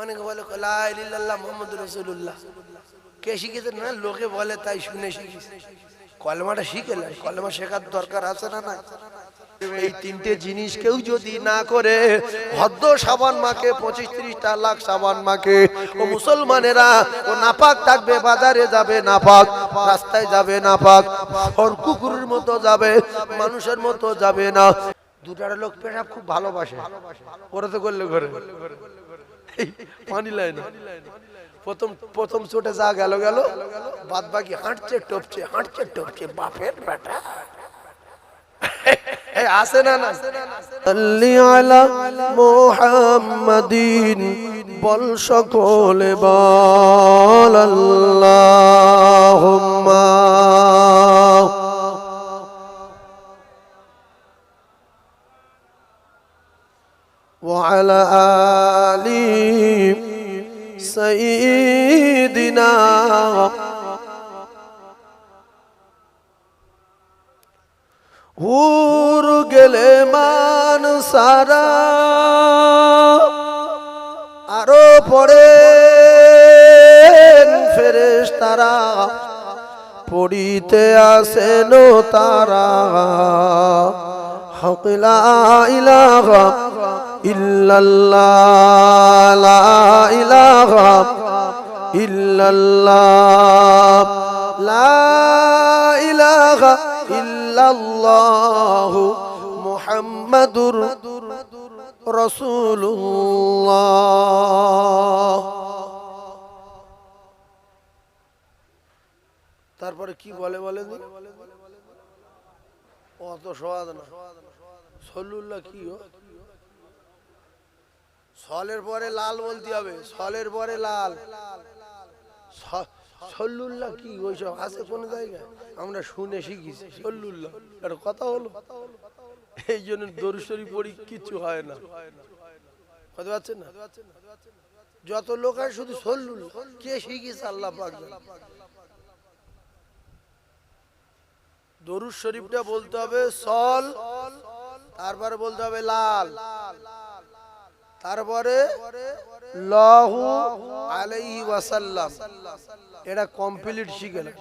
অনেকে বলে লাহ মোহাম্মদ রসুল্লাহ কে শিখেছে? না, লোকে বলে তাই শুনে শিখিস কলমাটা শিখে লাই কলমা শেখার দরকার আছে না না এই তিনটে জিনিস কেউ যদি না করে, ভদ্র সাবান মাকে পঁচিশ ত্রিশটা লাখ সাবান মাকে ও মুসলমানেরা, ও নাপাক থাকবে, বাজারে যাবে, নাপাক, রাস্তায় যাবে, নাপাক ওর কুকুরের মতো যাবে, মানুষের মতো যাবে না। দুটার লোক পেশাব খুব ভালোবাসে। ওরা তো করলে ঘরে। পানি লাই না প্রথম প্রথম চোটে যা গেল গেল। বাদ বাকি হাঁটছে, টপছে হাঁটছে, টপছে। বাপের বেটা। না মুহাম্মাদিন, বল সকলে, বল আল্লাহুম্মা। وعلى آل سيدنا হুর গেলে মান সারা আরো পরে ফেরেশ তারা পড়িতে আসেন তারা হকলা ইলাহা ইল্লাল্লাহ, লা ইলাহা ইল্লাল্লাহ, লা ইলাহা ইল্লাল্লাহ মুহাম্মাদুর রাসূলুল্লাহ। তারপরে কি বলে বলে অত সবাদ না। সল্লুল্লাহ কি সলের পরে লাল বলতে হবে, সলের পরে লাল। সল্লুল্লাহ কি ওইসব আছে কোন জায়গায়? আমরা শুনে শিখেছি, সল্লুল্লাহ। একটা কথা হলো, এই জন্য দরুশরী পড়ি কিচ্ছু হয় না। না? যত লোক হয় শুধু সল্লুল্লাহ। কে শিখিয়েছে আল্লাহ পাক। দরুদ শরীফটা বলতে হবে সল, তারপরে বলতে হবে লাল। তারপরে লাহু আলাইহি ওয়াসাল্লাম। এটা কমপ্লিট শিখে না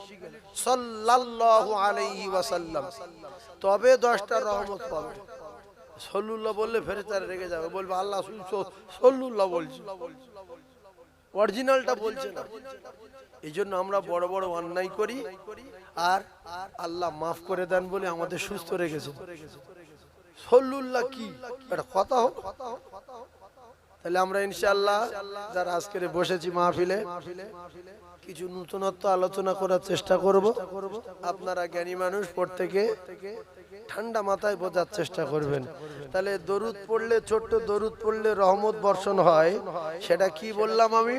সাল্লাল্লাহু আলাইহি ওয়াসাল্লাম। তবে দশটা রহমত পাবে। সল্লুল্লাহ বললে ফেরে তারা রেগে যাবে বলবে আল্লাহ সল্লুল্লাহ বলছে। অরিজিনালটা বলছে না। এই জন্য আমরা বড় বড় অন্যায় করি আর আল্লাহ মাফ করে দেন বলে আমাদের সুস্থ রেখেছে। সল্লুল্লাহ কি? এটা কথা হোক। তাহলে আমরা ইনশাল্লাহ যারা আজকে বসেছি মাহফিলে, কিছু নতুনত্ব আলোচনা করার চেষ্টা করব। আপনারা জ্ঞানী মানুষ প্রত্যেকে ঠান্ডা মাথায় বোঝার চেষ্টা করবেন। তাহলে দরুদ পড়লে, ছোট্ট দরুদ পড়লে রহমত বর্ষণ হয়। সেটা কি বললাম আমি?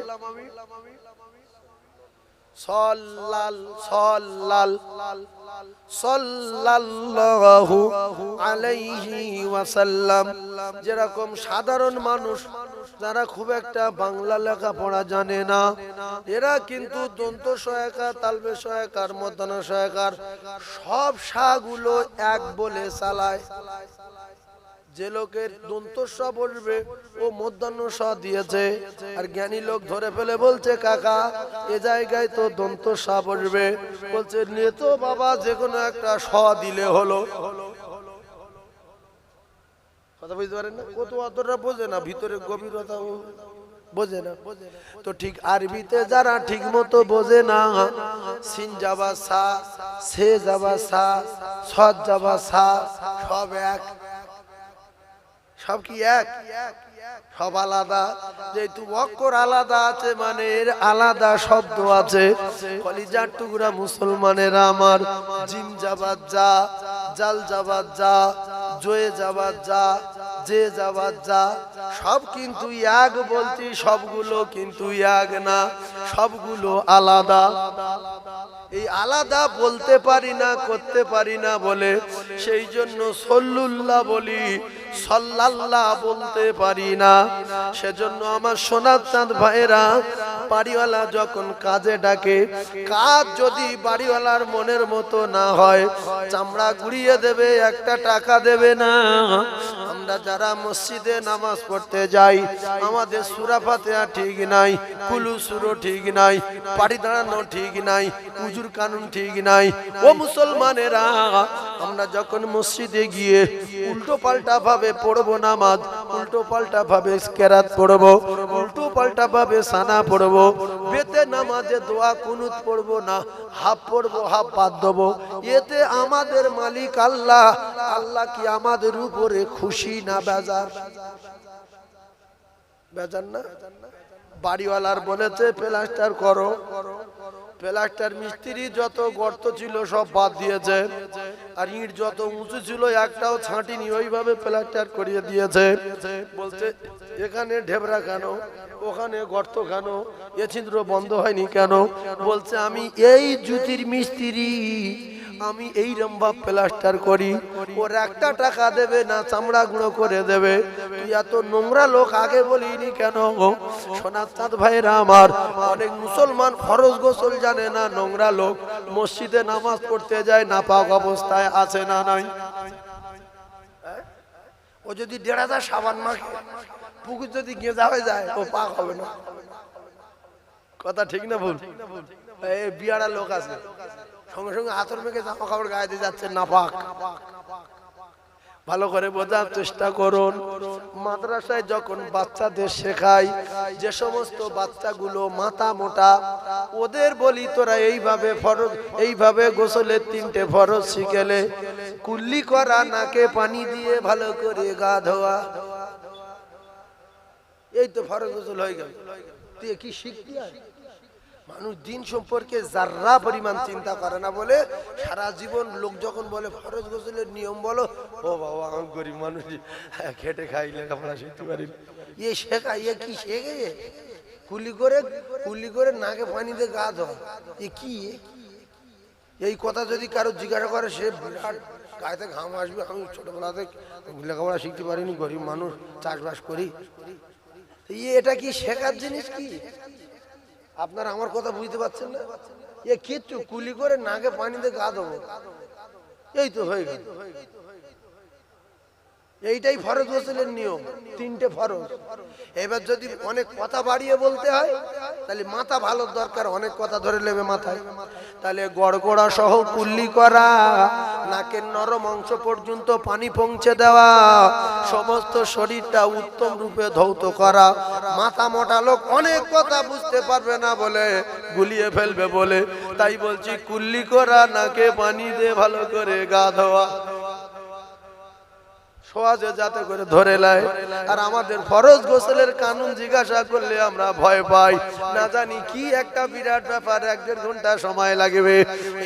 সল্লাল সল্লাল সাল্লাল্লাহু আলাইহি ওয়াসাল্লাম। যেরকম সাধারণ মানুষ, যারা খুব একটা বাংলা লেখা পড়া জানে না, এরা কিন্তু দন্ত সহায়কার তালবে সহায়কার মধ্যাহ্ন সহায়কার, সব শাগুলো এক বলে চালায়। যে লোকের দন্ত স বলবে, ও মধ্যাহ্ন দিয়েছে। আর জ্ঞানী লোক ধরে ফেলে বলছে, কাকা, এ জায়গায় তো দন্ত স বলবে। বলছে, নিয়ে তো বাবা যে কোনো একটা স দিলে হলো। কথা বুঝতে পারেন না? ও তো অতটা বোঝে না, ভিতরে গভীরতা বোঝে না। তো ঠিক আরবিতে যারা ঠিক মতো বোঝে না, সিন যাবা সা, সে যাবা সা সৎ যাবা সা, সব এক। সব কি এক? সব আলাদা। যেহেতু অক্ষর আলাদা আছে মানে এর আলাদা শব্দ আছে। কলিজার টুকরা মুসলমানেরা আমার। জিম যাবার যা, জাল যাবার যা, জয়ে যাবার যা, যে যাবার যা, সব কিন্তু এক বলছি সবগুলো কিন্তু এক না, সবগুলো আলাদা। এই আলাদা বলতে পারি না, করতে পারি না বলে, সেই জন্য সল্লুল্লাহ বলি সল্লাল্লাহ বলতে পারি না। সেজন্য আমার সোনার চাঁদ ভাইয়েরা, বাড়িওয়ালা যখন কাজে ডাকে, কাজ যদি বাড়িওয়ালার মনের মতো না হয়, চামড়া গুড়িয়ে দেবে, একটা টাকা দেবে না। আমরা যারা মসজিদে নামাজ পড়তে যাই, আমাদের সুরা ফাতিহা ঠিক নাই, কুলু সুরো ঠিক নাই পাড়ি দাঁড়ানো ঠিক নাই, উজুর কানুন ঠিক নাই। ও মুসলমানেরা আমরা যখন মসজিদে গিয়ে উল্টো পাল্টা ভাবে পড়ব নামাজ, উল্টো পাল্টা ভাবে কেরাত পড়ব, উল্টো পাল্টা ভাবে সানা পড়ব, বেতে নামাজে দোয়া কুনুত পড়ব না, হাফ পড়ব, হাফ বাদ দেবো। এতে আমাদের মালিক আল্লাহ আল্লাহ কি আমাদের উপরে খুশি না বেজার? বেজার না? বাড়িওয়ালার বলেছে, প্লাস্টার করো। প্লাস্টার মিস্ত্রি যত গর্ত ছিল সব বাদ দিয়েছে। আর ইট যত উঁচু ছিল, একটাও ছাঁটিনি, ওইভাবে প্লাস্টার করিয়ে দিয়েছে। বলছে, এখানে ঢেবরা কেন? ওখানে গর্ত কেন? এ ছিদ্র বন্ধ হয়নি কেন? বলছে, আমি এই জুতির মিস্ত্রি। আমি এই রম্বা প্লাস্টার করি। ওর একটা টাকা দেবে না, চামড়া গুঁড়ো করে দেবে। তুই এত নোংরা লোক আগে বলিনি কেন গো? সোনার ভাইরা আমার, অনেক মুসলমান ফরজ গোসল জানে না, নোংরা লোক। মসজিদে নামাজ পড়তে যায়, নাপাক অবস্থায় আছে না নাই? ও যদি দেড় হাজার সাবান মাখে, পুকুর যদি গেঁজা হয়ে যায়, ও পাক হবে না। কথা ঠিক না ভুল? এই বিয়ারা লোক আছে। সঙ্গে সঙ্গে হাতর মেঘে জামা কাপড় গায়ে দিয়ে যাচ্ছে নাপাক। ভালো করে বোঝার চেষ্টা করুন। মাদ্রাসায় যখন বাচ্চাদের শেখাই, যে সমস্ত বাচ্চাগুলো মাথা মোটা, ওদের বলি, তোরা এইভাবে ফরজ, এইভাবে গোসলের তিনটে ফরজ শিখেলে কুল্লি করা, নাকে পানি দিয়ে ভালো করে গা ধোয়া। এই তো ফরজ গোসল হয়ে গেল। তুই কি আর? মানুষ দিন সম্পর্কে যার্রা পরিমাণ চিন্তা করে না বলে সারা জীবন লোক যখন বলে, ফরজ গোসলের নিয়ম বলো? ও বাবা, আমি গরিব মানুষ, খেটে খাই লেখাপড়া শিখতে পারি ইয়ে শেখা ইয়ে কি শেখে? কুলি করে কুলি করে নাকে পানিতে গা ধোয়। এ কি এই কথা যদি কারও জিজ্ঞাসা করে, সে বিরাট গায়েতে ঘাম আসবে। আমি ছোটবেলা থেকে লেখাপড়া শিখতে পারিনি, গরিব মানুষ চাষবাস করি। এটা কি শেখার জিনিস কি? আপনারা আমার কথা বুঝতে পারছেন না? এ কিচ্ছু কুলি করে নাকে পানিতে গা দেবো এই তো হয়ে গেল। এইটাই ফরজ গোসলের নিয়ম, তিনটে ফরজ। এবার যদি অনেক কথা বাড়িয়ে বলতে হয়, তাহলে মাথা ভালো দরকার, অনেক কথা ধরে নেবে মাথায়। তাহলে গড়গড়া সহ কুল্লি করা নাকের নরম অংশ পর্যন্ত পানি পৌঁছে দেওয়া। সমস্ত শরীরটা উত্তম রূপে ধৌত করা। মাথা মোটা লোক অনেক কথা বুঝতে পারবে না বলে, গুলিয়ে ফেলবে বলে। তাই বলছি, কুল্লি করা, নাকে পানি দিয়ে ভালো করে গা ধোয়া। সহজে যাতে করে ধরে লাই আর আমাদের ফরজ গোসলের কানুন জিজ্ঞাসা করলে আমরা ভয় পাই। না জানি কি একটা বিরাট ব্যাপার, এক দেড় ঘণ্টা সময় লাগবে।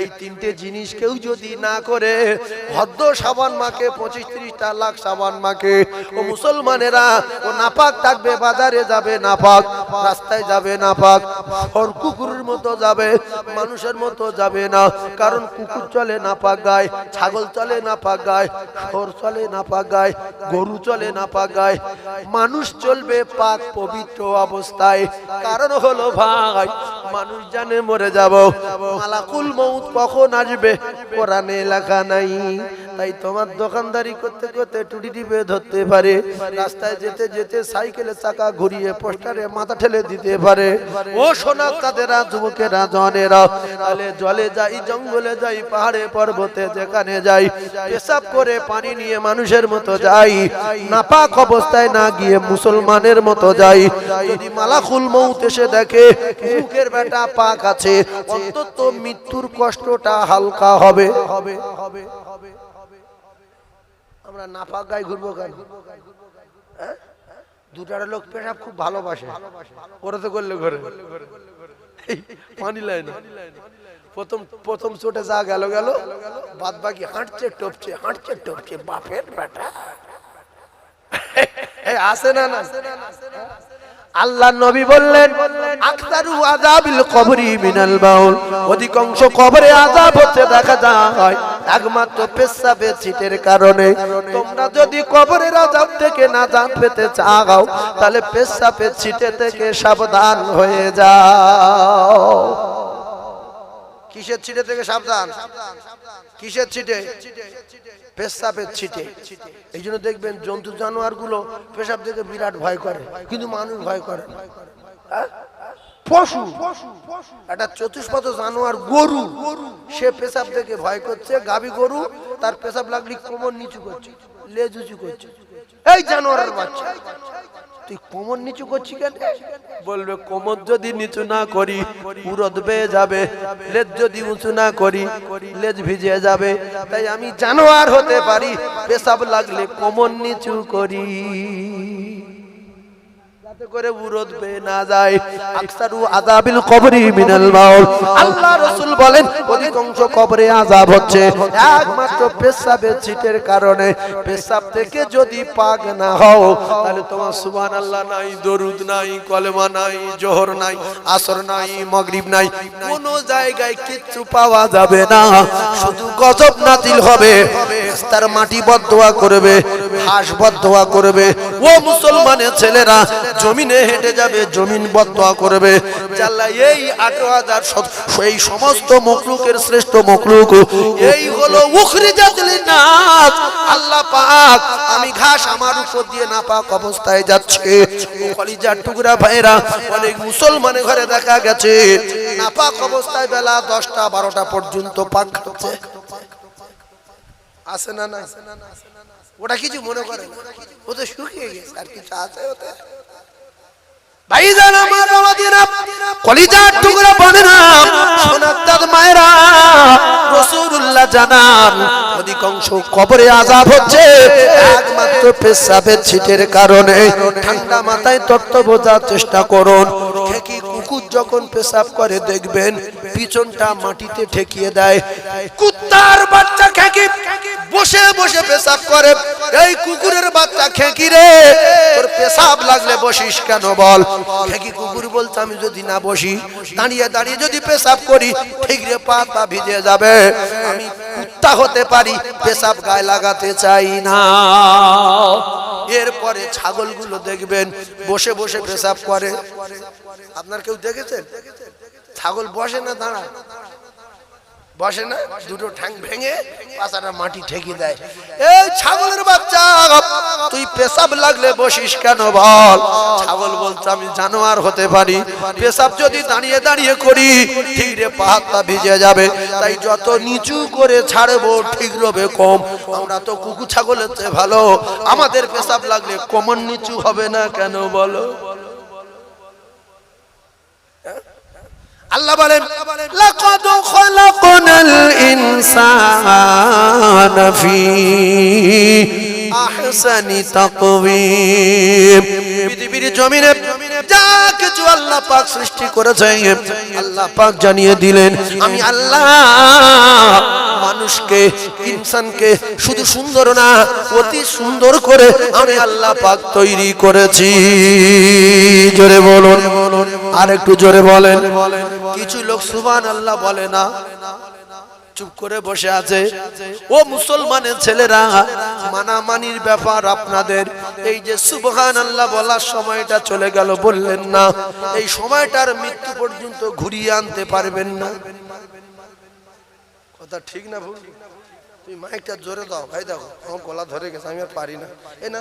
এই তিনটে জিনিস কেউ যদি না করে, ভদ্র সাবান মাকে পঁচিশ ত্রিশটা লাখ সাবান মাকে ও মুসলমানেরা, ও নাপাক থাকবে, বাজারে যাবে নাপাক, রাস্তায় যাবে নাপাক ওর কুকুরের মতো যাবে, মানুষের মতো যাবে না। কারণ কুকুর চলে নাপাক গায়, ছাগল চলে নাপাক গায় সর চলে নাপাক গায়। গরু চলে না গায় মানুষ চলবে পাক পবিত্র অবস্থায়। কারণ হলো ভাই, মানুষ জানে মরে যাব। মালাকুল মৌত কখন আসবে? কোরআনে লেখা নাই। তাই তোমার দোকানদারি করতে করতে টুটি টিপে ধরতে পারে। রাস্তায় যেতে যেতে সাইকেলের চাকা ঘুরিয়ে পোস্টারে মাথা ঠেলে দিতে পারে। ও সোনা, তাদেরা যুবকেরা জনেরা তাহলে জলে যাই, জঙ্গলে যাই, পাহাড়ে পর্বতে যেখানে যাই, পেশাব করে পানি নিয়ে মানুষের মতো যাই। নাপাক অবস্থায় না গিয়ে মুসলমানের মতো যাই। যদি মালাকুল মৌত এসে দেখে, মুখের বেটা পাক আছে, অন্তত মৃত্যুর কষ্টটা হালকা হবে হবে হবে হবে। আমরা নাপাক গায়ে ঘুরবো কেন? হ্যাঁ? দুটার লোক পেশাব খুব ভালোবাসে। ওরা তো করলে ঘরে। পানি লাই না। প্রথম প্রথম চোটে যা গেল গেল বাদ বাকি হাঁটছে, টপছে হাঁটছে, টপছে, বাপের বেটা। আসে না না আল্লাহ নবী বললেন, আকতারু আযাবিল কবরি মিনাল বাউল। অধিকাংশ কবরে আযাব হচ্ছে দেখা যায়। একমাত্র পেশাবের ছিটের কারণে। তোমরা যদি কবরের আযাব থেকে না জান পেতে চাও, তাহলে পেশাবের ছিটে থেকে সাবধান হয়ে যাও। কিসের ছিটে থেকে সাবধান? কিসের ছিটে? পেশাবের ছিটে। এই জন্য দেখবেন জন্তু জানোয়ারগুলো পেশাব থেকে বিরাট ভয় করে, কিন্তু মানুষ ভয় করে না। পশু। একটা চতুষ্পদ জানোয়ার গরু সে পেশাব থেকে ভয় করছে গাবি গরু তার পেশাব লাগলে কোমর নিচু করছে লেজ উঁচু করছে। এই জানোয়ারের বাচ্চা তুই কোমর নিচু করছি কেন? বলবে কোমর যদি নিচু না করি উরদ বেয়ে যাবে লেজ যদি উঁচু না করি লেজ ভিজে যাবে। তাই আমি জানোয়ার হতে পারি পেশাব লাগলে কোমর নিচু করি। যাতে করে উরদ না যায়। আকসারু আযাবিল কবরি মিনাল আল্লাহ রাসূল বলেন, অধিকাংশ কবরে আযাব হচ্ছে। একমাত্র পেশাবের ছিটের কারণে পেশাব থেকে যদি পাক না হও, তাহলে তোমার সুবহানাল্লাহ নাই, দরুদ নাই নাই, জোহর নাই, আসর নাই, মাগরিব নাই। কোন জায়গায় কিচ্ছু পাওয়া যাবে না। শুধু গজব নাজিল হবে। মাটি বদদোয়া করবে ঘাস বদদোয়া করবে। ও মুসলমানের ছেলেরা জমিনে হেঁটে যাবে, জমিন বদদোয়া করবে। এই আঠারো সমস্ত মখলুকের শ্রেষ্ঠ মখলুক। এই হলো নাস আল্লাহ পাক, আমি ঘাস আমার উপর দিয়ে না পাক অবস্থায় যাচ্ছে। কলিজার টুকরা ভাইরা, অনেক মুসলমানের ঘরে দেখা গেছে। নাপাক অবস্থায় বেলা দশটা, বারোটা পর্যন্ত পাক খাচ্ছে আছে না না? ওটা কিছু মনে করে। ও তো শুকিয়ে গেছে, আর কিছু আছে ওতে? কলিজার টুকরা মায়েরা জানান, অধিকাংশ হচ্ছে, একমাত্র পেশাবের ছিটের কারণে মাথায় তত্ত্ব বোঝার চেষ্টা করুন। কুকুর যখন পেশাব করে, দেখবেন পিছনটা মাটিতে ঠেকিয়ে দেয়। কুত্তার বাচ্চা খেকি বসে বসে পেশাব করে। এই কুকুরের বাচ্চা খেঁকি রে। তোর পেশাব লাগলে বসিস কেন বল? খেকি কুকুর বলছে, আমি যদি না বসি, দাঁড়িয়ে দাঁড়িয়ে যদি পেশাব করি, ঠিক রে, পা পা ভিজে যাবে। আমি কুত্তা হতে পারি, পেশাব গায়ে লাগাতে চাই না। এরপরে ছাগলগুলো দেখবেন, বসে বসে পেশাব করে। আপনার কেউ দেখেছেন? ছাগল বসে না দাঁড়ায়? বসে না দুটো ঠ্যাং ভেঙে পাশাটা মাটি ঠেকে দেয়। এই ছাগলের বাচ্চা তুই পেশাব লাগলে বসিস কেন বল? ছাগল বলছে আমি জানোয়ার হতে পারি। পেশাব যদি দাঁড়িয়ে দাঁড়িয়ে করি ঠিক রে পাহাড়টা ভিজে যাবে। তাই যত নিচু করে ছাড়বো ঠিক রবে কম। আমরা তো কুকু ছাগলের চেয়ে ভালো। আমাদের পেশাব লাগলে কমন নিচু হবে না কেন বলো? আল্লাহ বলেন লাকাদ খলাকনাল ইনসানা ফি আহসানি তাকওয়িম। পৃথিবীর জমিনে যা কিছু আল্লাহ পাক সৃষ্টি করেছেন আল্লাহ পাক জানিয়ে দিলেন আমি আল্লাহ মানুষকে ইনসানকে শুধু সুন্দর না অতি সুন্দর করে আমি আল্লাহ পাক তৈরি করেছি। জোরে বলুন। আর একটু জোরে বলেন। কিছু লোক সুবান আল্লাহ বলে না। চুপ করে বসে আছে। ও মুসলমানের ছেলেরা, মানামানির ব্যাপার আপনাদের। এই যে সুবহান আল্লাহ বলার সময়টা চলে গেল বললেন না। এই সময়টার মৃত্যু পর্যন্ত ঘুরিয়ে আনতে পারবেন না। কথা ঠিক না ভুল? তুই মাইকটা জোরে দাও, ভাই দেখো, আমার গলা ধরে গেছে, আমি আর পারি না। এ না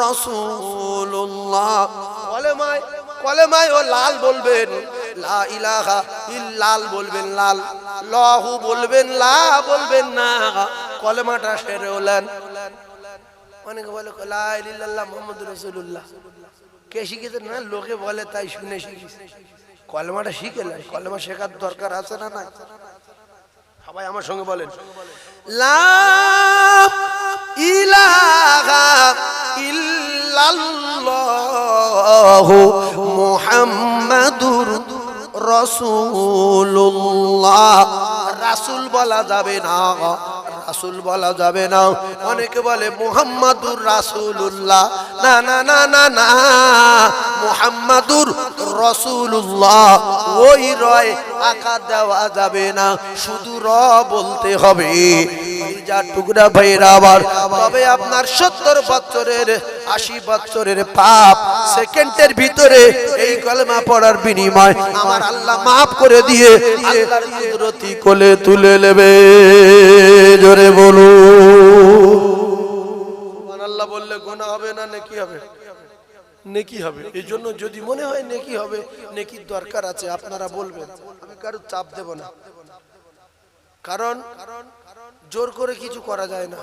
রাসূলুল্লাহ। কলেমায় ও লাল বলবেন, লা বলবেন লাল, লহু বলবেন, লা বলবেন না। কলেমাটা সেরে হলেন অনেকে বলে শিখেছে না? লোকে বলে, তাই শুনে শিখিস কলেমাটা শিখেলেন কলেমা শেখার দরকার আছে না না সবাই আমার সঙ্গে বলেন, লা ইলাহা ইল্লাল্লাহ মুহাম্মাদুর রাসূলুল্লাহ। রাসূল বলা যাবে না, রাসূল বলা যাবে না। অনেকে বলে মুহাম্মাদুর রাসূলুল্লাহ। না না না না না, মুহাম্মাদুর রাসূলুল্লাহ। ওই রয় আকা দেওয়া যাবে না, শুধু র বলতে হবে। যা টুকরা ভাইরা আবার, তবে আপনার সত্তর বছরের, আশি বছরের পাপ সেকেন্ডের ভিতরে এই কলমা পড়ার বিনিময় আমার আল্লাহ মাফ করে দিয়ে কোলে তুলে নেবে। জোরে বলু আল্লাহ বললে গোনা হবে না, নাকি হবে? নেকি হবে। এই জন্য যদি মনে হয় নেকি হবে, নেকির দরকার আছে, আপনারা বলবেন। আমি কারও চাপ দেব না। কারণ জোর করে কিছু করা যায় না।